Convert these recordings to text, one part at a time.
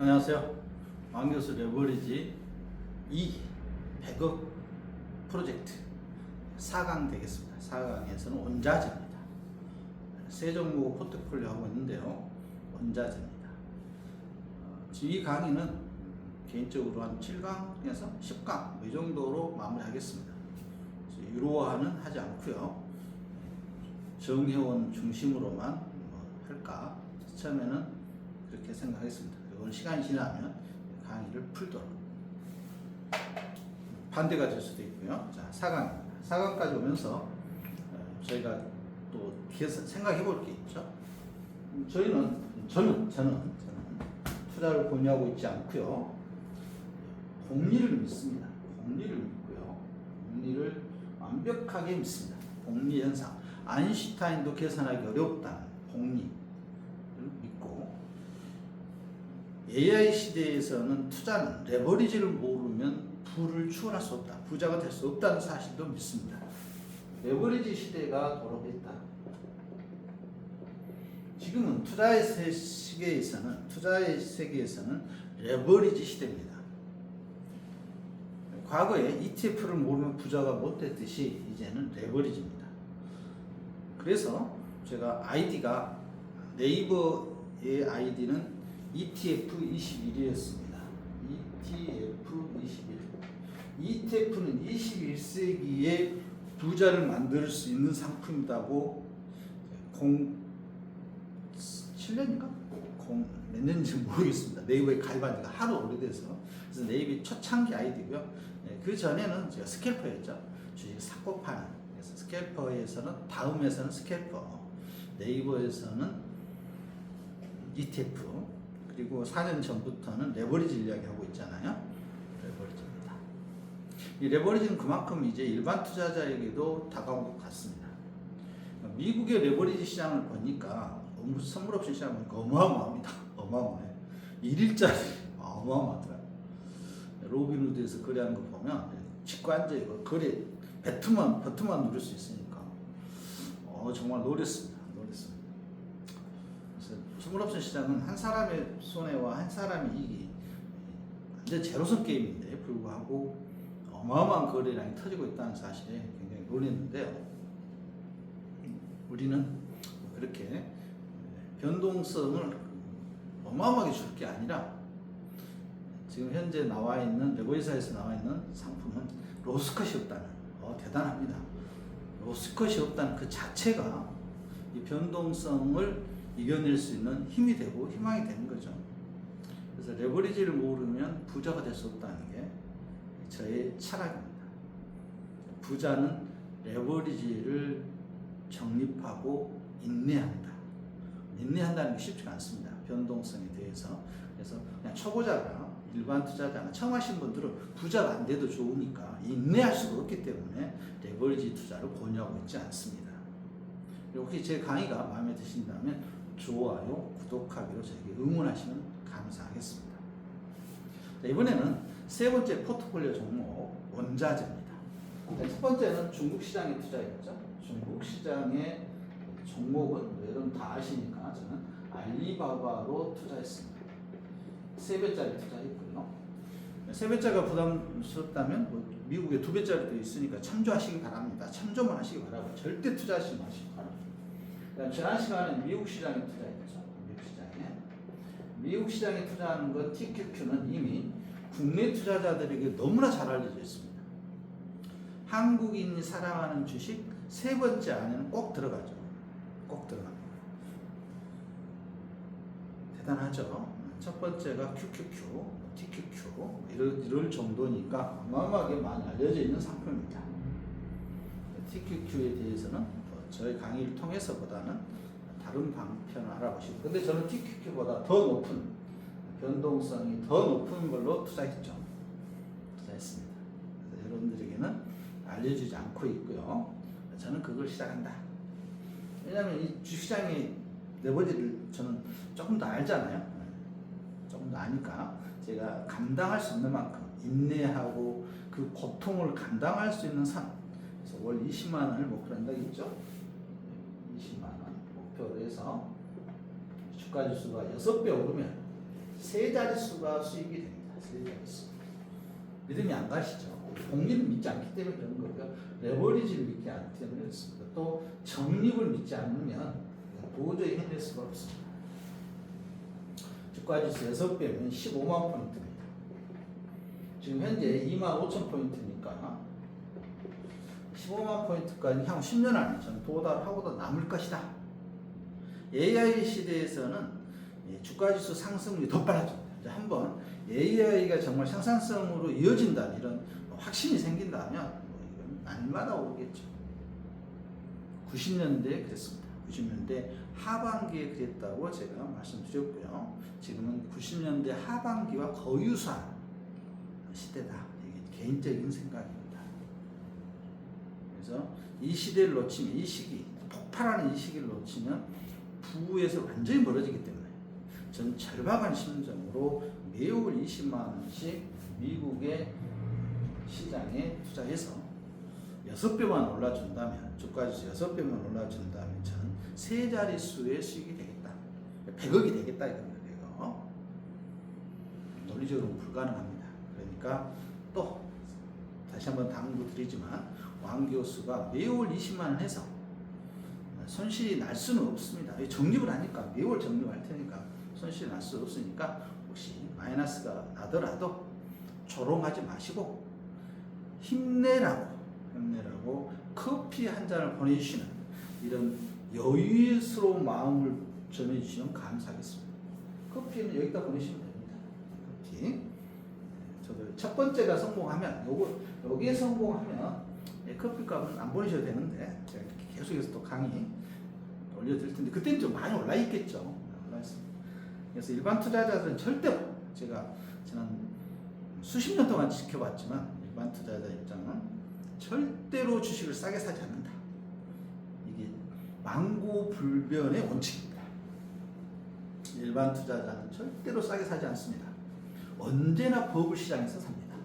안녕하세요. 왕교수 레버리지 2 100억 프로젝트 4강 되겠습니다. 4강에서는 원자재입니다. 세 종목 포트폴리오 하고 있는데요. 원자재입니다. 어, 이 강의는 개인적으로 한 7강에서 10강 이 정도로 마무리하겠습니다. 유로화는 하지 않고요. 정회원 중심으로만 뭐 할까 처음에는 그렇게 생각했습니다. 그리고 시간이 지나면 강의를 풀도록 반대가 될 수도 있고요. 자, 4강입니다. 4강까지 오면서 어, 저희가 또 생각해 볼 게 있죠. 음, 저희는 저는 저는 저는 투자를 권유하고 있지 않고요. 공리를 믿습니다. 공리를 믿고요. 공리를 완벽하게 믿습니다. 공리 현상. 아인슈타인도 계산하기 어렵다는 공리를 믿고 AI 시대에서는 투자는 레버리지를 모르면 부를 추월할 수 없다. 부자가 될 수 없다는 사실도 믿습니다. 레버리지 시대가 돌아왔다. 지금은 투자의 세- 세계에서는 투자의 세계에서는 레버리지 시대입니다. 과거에 ETF를 모르면 부자가 못 됐듯이 이제는 레버리지입니다. 그래서 제가 아이디가 네이버의 아이디는 ETF 21이었습니다. ETF 21. ETF는 21세기에 부자를 만들 수 있는 상품이라고 07년인가? 몇 년인지 모르겠습니다. 네이버에 가입한 지가 하도 오래돼서. 그래서 네이버 초창기 아이디고요. 네, 그 전에는 제가 스캘퍼였죠. 주식 사고 파는. 그래서 스캘퍼에서는 다음에서는 스캘퍼. 네이버에서는 ETF. 그리고 4년 전부터는 레버리지 이야기 하고 있잖아요. 레버리지입니다. 이 레버리지는 그만큼 이제 일반 투자자에게도 다가온 것 같습니다. 미국의 레버리지 시장을 보니까 선물 옵션 시장 보니까 어마어마합니다. 어마어마해. 1일짜리 어마어마하더라고요. 로빈후드에서 거래하는 거 보면 직관제 이거 거래 배트만 버튼만 누를 수 있으니까 어 정말. 노렸습니다. 그래서 선물 옵션 시장은 한 사람의 손해와 한 사람의 이익이 완전 제로섬 게임인데 불구하고 어마어마한 거래량이 터지고 있다는 사실에 굉장히 놀랐는데요. 우리는 그렇게 변동성을 어마어마하게 줄 게 아니라 지금 현재 나와 있는 레고이사에서 나와 있는 상품은 로스컷이 없다는 어, 대단합니다. 로스컷이 없다는 그 자체가 이 변동성을 이겨낼 수 있는 힘이 되고 희망이 되는 거죠. 그래서 레버리지를 모르면 부자가 될 수 없다는 게 저의 철학입니다. 부자는 레버리지를 정립하고 인내한다. 인내한다는 게 쉽지가 않습니다. 변동성에 대해서. 그래서 그냥 초보자가 일반 투자자가 처음 하신 분들은 부자가 안 돼도 좋으니까 인내할 수가 없기 때문에 레버리지 투자를 권유하고 있지 않습니다. 혹시 제 강의가 마음에 드신다면 좋아요, 구독하기로 저에게 응원하시면 감사하겠습니다. 자, 이번에는 세 번째 포트폴리오 종목 원자재입니다. 자, 첫 번째는 중국 시장에 투자했죠. 중국 시장의 종목은 여러분 다 아시니까 저는 알리바바로 투자했습니다. 세 배짜리 투자했고요. 세 배짜리가 부담스럽다면 뭐 미국에 두 배짜리도 있으니까 참조하시기 바랍니다. 참조만 하시기 바라고 절대 투자하지 마시기 바랍니다. 그다음 지난 시간에 미국 시장에 투자했죠. 미국 시장에 미국 시장에 투자하는 것 TQQ는 이미 국내 투자자들에게 너무나 잘 알려져 있습니다. 한국인이 사랑하는 주식 세 번째 안에는 꼭 들어가죠. 꼭 들어갑니다. 대단하죠. 첫 번째가 QQQ, TQQ 이럴, 이럴 정도니까 어마어마하게 많이 알려져 있는 상품입니다. TQQ에 대해서는 뭐 저희 강의를 통해서보다는 다른 방편을 알아보시고 근데 저는 TQQ보다 더 높은 변동성이 더 높은 걸로 투자했죠. 투자했습니다. 그래서 여러분들에게는 알려주지 않고 있고요. 저는 그걸 시작한다. 왜냐하면 이 주시장의 레버리를 저는 조금 더 알잖아요. 네. 조금 더 아니까 제가 감당할 수 있는 만큼 인내하고 그 고통을 감당할 수 있는 산. 그래서 월 20만 원을 목표로 한다겠죠. 20만 원 목표로 해서 주가 지수가 6배 오르면 세 자릿수가 수익이 됩니다. 세 자릿수. 믿음이 안 가시죠. 공리를 믿지 않기 때문에 그런 거고요. 레버리지를 믿지 않기 때문에 그렇습니다. 또 적립을 믿지 않으면 도저히 해낼 수가 없습니다. 주가 지수 6배면 15만 포인트입니다. 지금 현재 2만 5천 포인트니까 15만 포인트까지 향후 10년 안에 저는 도달하고도 남을 것이다. AI 시대에서는 예, 주가지수 상승률이 더 빨라집니다. 한번 AI가 정말 상산성으로 이어진다는 이런 확신이 생긴다면 뭐 이건 날마다 오르겠죠. 90년대에 그랬습니다. 90년대 하반기에 그랬다고 제가 말씀드렸고요. 지금은 90년대 하반기와 거의 유사한 시대다. 이게 개인적인 생각입니다. 그래서 이 시대를 놓치면 이 시기 폭발하는 이 시기를 놓치면 부에서 완전히 멀어지기 때문에 전 절박한 심정으로 매월 20만 원씩 미국의 시장에 투자해서 6배만 올라준다면 주가지수 6배만 올라준다면 저는 세 자릿수의 수익이 되겠다. 100억이 되겠다 이겁니다 100억. 논리적으로 불가능합니다. 그러니까 또 다시 한번 당부 드리지만 왕 교수가 매월 20만 원 해서 손실이 날 수는 없습니다. 적립을 하니까 매월 적립할 테니까 손실이 날 수 없으니까 혹시 마이너스가 나더라도 조롱하지 마시고 힘내라고 힘내라고 커피 한 잔을 보내주시는 이런 여유스러운 마음을 전해주시면 감사하겠습니다. 커피는 여기다 보내시면 됩니다. 커피. 저도 첫 번째가 성공하면 요거 여기에 성공하면 예, 커피 값은 안 보내셔도 되는데 제가 계속해서 또 강의 올려드릴 텐데 그때는 좀 많이 올라 있겠죠. 올라 있습니다. 그래서 일반 투자자들은 절대 제가 지난 수십 년 동안 지켜봤지만 일반 투자자 입장은 절대로 주식을 싸게 사지 않는다. 이게 망고 불변의 원칙입니다. 일반 투자자는 절대로 싸게 사지 않습니다. 언제나 버블 시장에서 삽니다.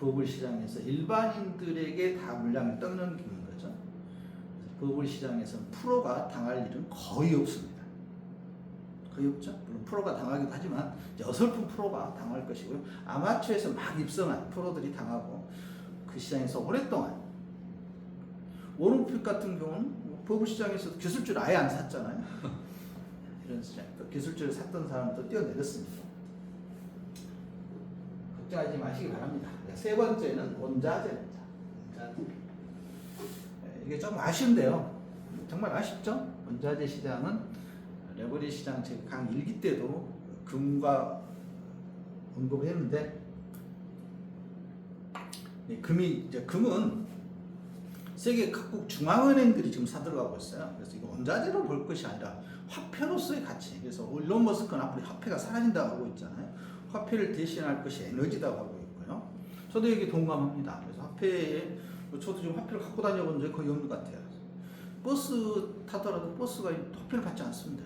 버블 시장에서 일반인들에게 다 물량을 떠넘기는 버블 시장에서는 프로가 당할 일은 거의 없습니다. 거의 없죠. 물론 프로가 당하기도 하지만 어설픈 프로가 당할 것이고요. 아마추어에서 막 입성한 프로들이 당하고 그 시장에서 오랫동안 워런핏 같은 경우는 뭐 버블 시장에서 기술주를 아예 안 샀잖아요. 이런 시장 또 기술주를 샀던 사람도 뛰어내렸습니다. 걱정하지 마시기 바랍니다. 세 번째는 원자재입니다. 원자재. 예, 이게 좀 아쉬운데요. 정말 아쉽죠? 원자재 시장은 레버리 시장 제가 강 1기 때도 금과 언급했는데 네, 금이 이제 금은 세계 각국 중앙은행들이 지금 사들어가고 있어요. 그래서 이거 원자재로 볼 것이 아니라 화폐로서의 가치. 그래서 일론 머스크는 앞으로 화폐가 사라진다고 하고 있잖아요. 화폐를 대신할 것이 에너지다고 하고 있고요. 저도 여기 동감합니다. 그래서 화폐에 저도 지금 화폐를 갖고 다녀본 적이 거의 없는 것 같아요. 버스 타더라도 버스가 화폐를 받지 않습니다.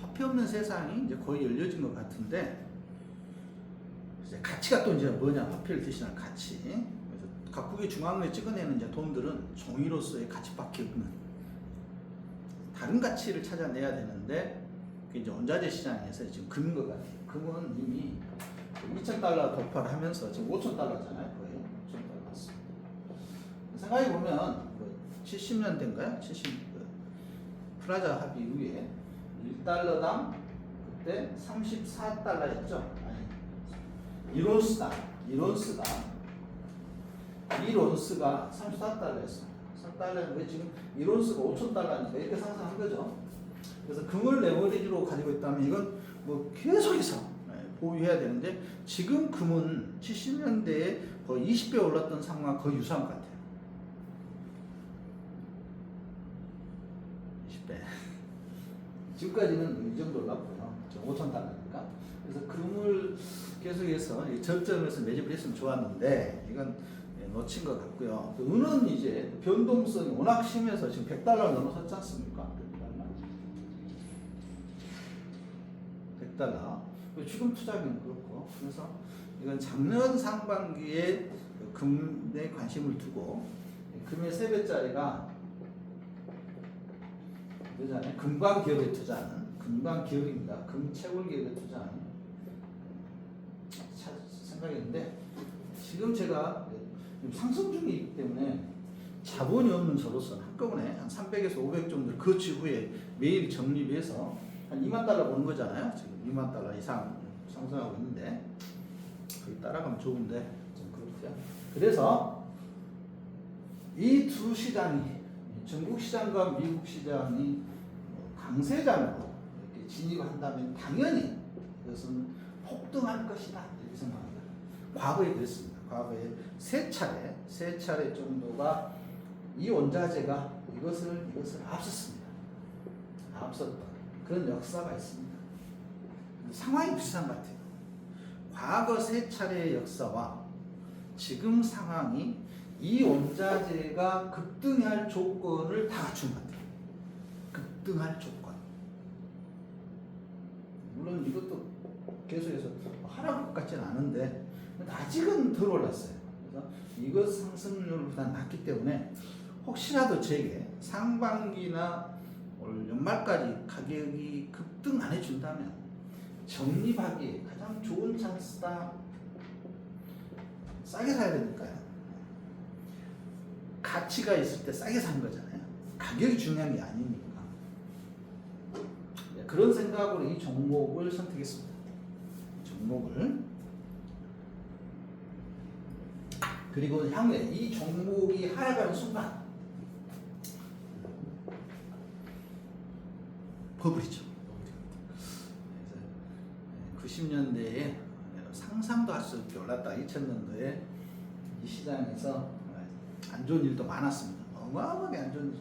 화폐 없는 세상이 이제 거의 열려진 것 같은데 이제 가치가 또 이제 뭐냐 화폐를 대신할 가치. 그래서 각국의 중앙은에 찍어내는 이제 돈들은 종이로서의 가치밖에 없는 다른 가치를 찾아내야 되는데 그게 이제 원자재 시장에서 지금 금인 것 같아요. 금은 이미 2,000달러 돌파를 하면서 지금 5,000달러잖아요. 거의 5,000달러 왔습니다. 생각해 보면 70년대인가요? 70그 프라자 합의 이후에 1달러당 그때 34달러였죠. 아니 1온스당 1온스당 1온스가 34달러였습니다. 4달러는 왜 지금 1온스가 5,000달러니까 이렇게 상승한 거죠. 그래서 금을 레버리지로 가지고 있다면 이건 뭐 계속해서 예, 보유해야 되는데 지금 금은 70년대에 거의 20배 올랐던 상황과 거의 유사한 것 같아요. 20배. 지금까지는 이 정도 올랐고요. 5천 달러니까. 그래서 금을 계속해서 이 저점에서 매집을 했으면 좋았는데 이건 예, 놓친 것 같고요. 또 은은 이제 변동성이 워낙 심해서 지금 100달러 넘어섰지 않습니까? 100달러. 100달러. 지금 투자하기는 그렇고. 그래서 이건 작년 상반기에 그 금에 관심을 두고 금의 3배짜리가 그잖아요. 금광 기업에 투자하는 금방 기업입니다. 금 채굴 기업에 투자한 차- 생각했는데 지금 제가 상승 중이기 때문에 자본이 없는 저로서는 한꺼번에 한 300에서 500 정도를 거치 후에 매일 적립해서 한 2만 달러 버는 거잖아요. 지금 2만 달러 이상 상승하고 있는데 거의 따라가면 좋은데 좀 그렇고요. 그래서 이 두 시장이 중국 시장과 미국 시장이 강세장으로 이렇게 진입한다면 당연히 이것은 폭등할 것이다 이렇게 생각합니다. 과거에 그랬습니다. 과거에 세 차례 세 차례 정도가 이 원자재가 이것을 이것을 앞섰습니다. 앞섰던 그런 역사가 있습니다. 상황이 비슷한 것 같아요. 과거 세 차례의 역사와 지금 상황이 이 원자재가 급등할 조건을 다 갖춘 것 같아요. 급등할 조건. 물론 이것도 계속해서 하락 같지는 않은데 아직은 덜 올랐어요. 그래서 이것 상승률보다 낮기 때문에 혹시라도 제게 상반기나 올 연말까지 가격이 급등 안 해준다면 적립하기에 가장 좋은 찬스다. 싸게 사야 되니까요. 가치가 있을 때 싸게 사는 거잖아요. 가격이 중요한 게 아니니까. 네, 그런 생각으로 이 종목을 선택했습니다. 종목을. 그리고 향후에 이 종목이 하락하는 순간 버블이죠. 90년대에 상상도 할 수 없게 올랐다. 2000년도에 이 시장에서 안 좋은 일도 많았습니다. 어마어마하게 안 좋은 일.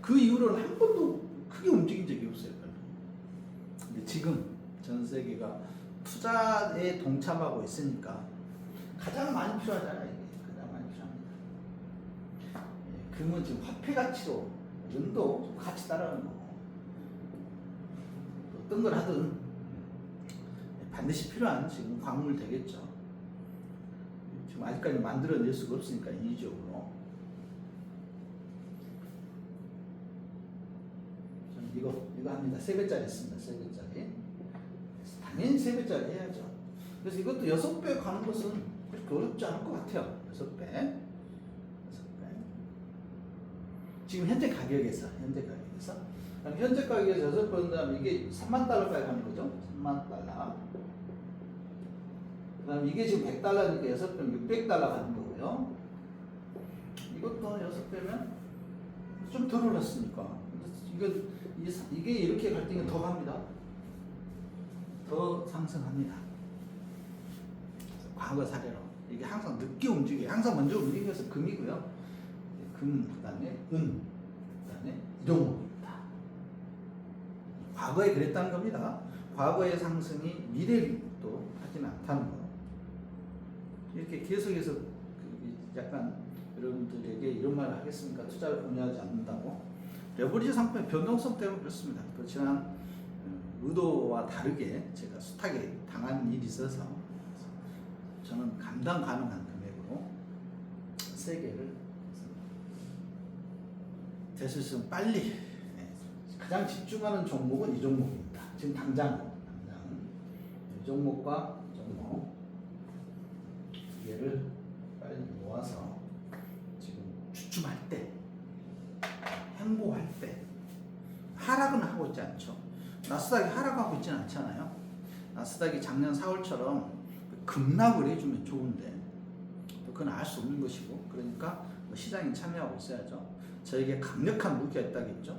그 이후로는 한 번도 크게 움직인 적이 없어요. 별로. 근데 지금 전 세계가 투자에 동참하고 있으니까 가장 많이 필요하잖아요. 이게 가장 많이 필요합니다. 예, 금은 지금 화폐 가치로 은도 같이 따라가는 거고 어떤 걸 하든 반드시 필요한 지금 광물 되겠죠. 지금 아직까지 만들어낼 수가 없으니까 인위적으로. 저는 이거 이거 합니다. 세 배짜리 있습니다. 세 배짜리. 당연히 세 배짜리 해야죠. 그래서 이것도 여섯 배 가는 것은 그렇게 어렵지 않을 것 같아요. 여섯 배. 여섯 배. 지금 현재 가격에서 현재 가격에서 그럼 현재 가격에서 여섯 배 한다면 이게 3만 달러까지 가는 거죠. 3만 달러. 그 다음 이게 지금 100달러니까 6배면 600달러 가는 거고요. 이것도 6배면 좀 덜 올랐으니까. 이거, 이게 이렇게 갈 때는 더 갑니다. 더 상승합니다. 과거 사례로. 이게 항상 늦게 움직여요. 항상 먼저 것은 금이고요. 금, 그 다음에 은, 그 다음에 이동목입니다. 과거에 그랬다는 겁니다. 과거의 상승이 미래를 또 하지는 않다는 거. 이렇게 계속해서 그 약간 여러분들에게 이런 말을 하겠습니까? 투자를 권유하지 않는다고. 레버리지 상품의 변동성 때문에 그렇습니다. 또 지난 어, 의도와 다르게 제가 숱하게 당한 일이 있어서 저는 감당 가능한 금액으로 세 개를 됐을 수 빨리 예, 가장 집중하는 종목은 이 종목입니다. 지금 당장 당장 이 종목과 이 종목 두 개를 빨리 모아서 지금 주춤할 때 행보할 때 하락은 하고 있지 않죠. 나스닥이 하락하고 있지는 않잖아요. 나스닥이 작년 4월처럼 급락을 해주면 좋은데 또 그건 알 수 없는 것이고 그러니까 뭐 시장에 참여하고 있어야죠. 저에게 강력한 무기가 있다겠죠.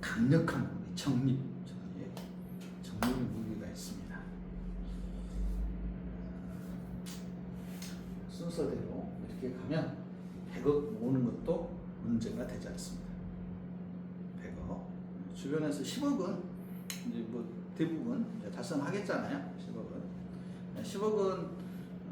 강력한 무기, 정립, 정립, 정립의 무기가 있습니다. 순서대로 이렇게 가면 100억 모으는 것도 문제가 되지 않습니다. 100억. 주변에서 10억은 이제 뭐 대부분 이제 달성하겠잖아요. 10억은. 10억은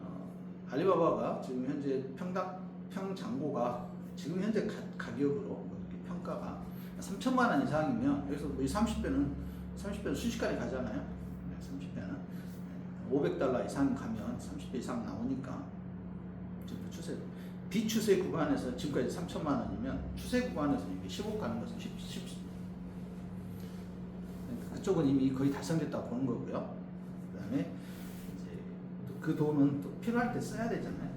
어, 알리바바가 지금 현재 평당 평장고가 지금 현재 가, 가격으로 이렇게 평가가 3천만 원 이상이면 여기서 뭐이 30배는 30배는 순식간에 가잖아요. 30배는 500달러 이상 가면 30배 이상 나오니까 지금 추세 비추세 구간에서 지금까지 3천만 원이면 추세 구간에서 이게 10억 가는 것은 쉽, 쉽습니다. 저쪽은 이미 거의 달성됐다고 보는 거고요. 그 다음에 이제 또그 돈은 또 필요할 때 써야 되잖아요.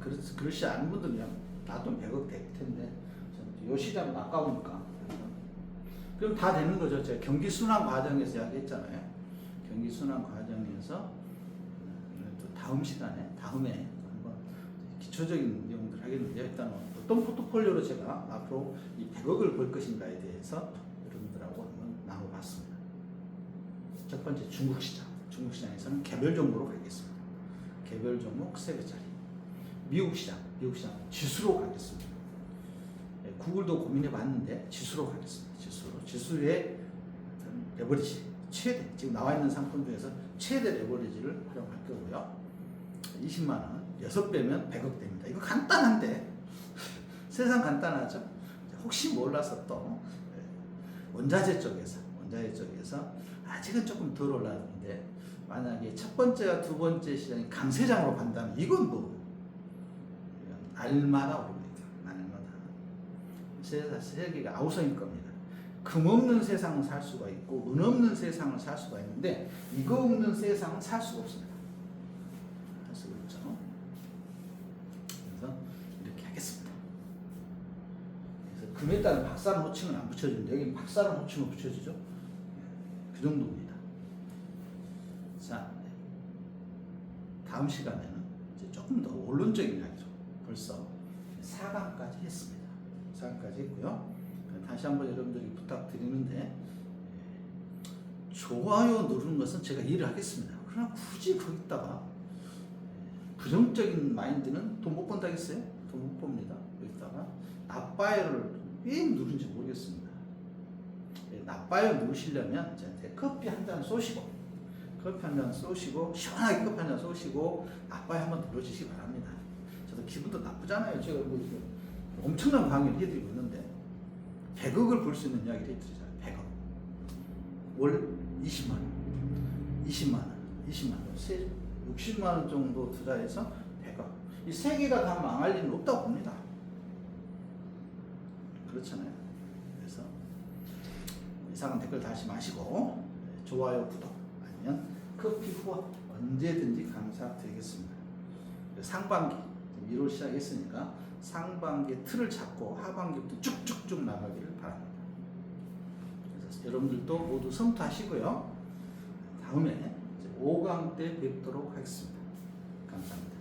그렇, 그렇지 않은 분들은 놔두면 100억 될 텐데 요 시장은 아까우니까 그럼 다 되는 거죠. 제가 경기 순환 과정에서 이야기했잖아요. 경기 순환 과정에서 음, 또 다음 시간에 다음에 한번 기초적인 내용들 하겠는데요. 일단 어떤 포트폴리오로 제가 앞으로 이 100억을 벌 것인가에 대해서 여러분들하고 한번 나눠봤습니다. 첫 번째 중국 시장. 중국 시장에서는 개별 종목으로 가겠습니다. 개별 종목 세 배짜리. 미국 시장. 미국 시장 지수로 가겠습니다. 예, 구글도 고민해 봤는데 지수로 가겠습니다. 지수로. 지수의 레버리지 최대 지금 나와 있는 상품 중에서 최대 레버리지를 활용할 거고요. 20만 원 6배면 100억 됩니다. 이거 간단한데 세상 간단하죠? 혹시 몰라서 또 예, 원자재 쪽에서 원자재 쪽에서 아직은 조금 덜 올랐는데 만약에 첫 번째와 두 번째 시장이 강세장으로 간다면 이건 뭐 이건 날마다 오릅니다. 날마다 세- 세계가 아우성일 겁니다. 금 없는 세상은 살 수가 있고 은 없는 세상을 살 수가 있는데 이거 없는 세상은 살 수가 없습니다. 할 수가 없죠. 그래서 이렇게 하겠습니다. 그래서 금에 따른 박사는 호칭은 안 붙여주는데 여기 박사는 호칭을 붙여주죠. 그 정도입니다. 자, 다음 시간에는 이제 조금 더 원론적인 이야기죠. 벌써 4강까지 했습니다. 4강까지 했고요. 다시 한번 여러분들이 부탁드리는데 예, 좋아요 누르는 것은 제가 이해를 하겠습니다. 그러나 굳이 거기다가 예, 부정적인 마인드는 돈 못 번다겠어요? 돈 못 봅니다. 거기다가 나빠요를 왜 누른지 모르겠습니다. 예, 나빠요 누르시려면 저한테 커피 한 잔 쏘시고 커피 한 잔 쏘시고 시원하게 커피 한 잔 쏘시고 나빠요 한번 눌러주시기 바랍니다. 저도 기분도 나쁘잖아요. 제가 뭐 엄청난 강의를 해드리고 있는데 100억을 벌수 있는 이야기를 해드리잖아요. 100억. 월 20만 원, 20만 원, 20만 원, 세 60만 원 정도 투자해서 100억. 이 세 개가 다 망할 일은 없다고 봅니다. 그렇잖아요. 이상한 댓글 다시 마시고 좋아요, 구독 아니면 커피 후원 언제든지 감사드리겠습니다. 상반기 1월 시작했으니까 상반기 틀을 잡고 하반기부터 쭉쭉쭉 나가기를 바랍니다. 그래서 여러분들도 모두 성투하시고요. 다음에 5강 때 뵙도록 하겠습니다. 감사합니다.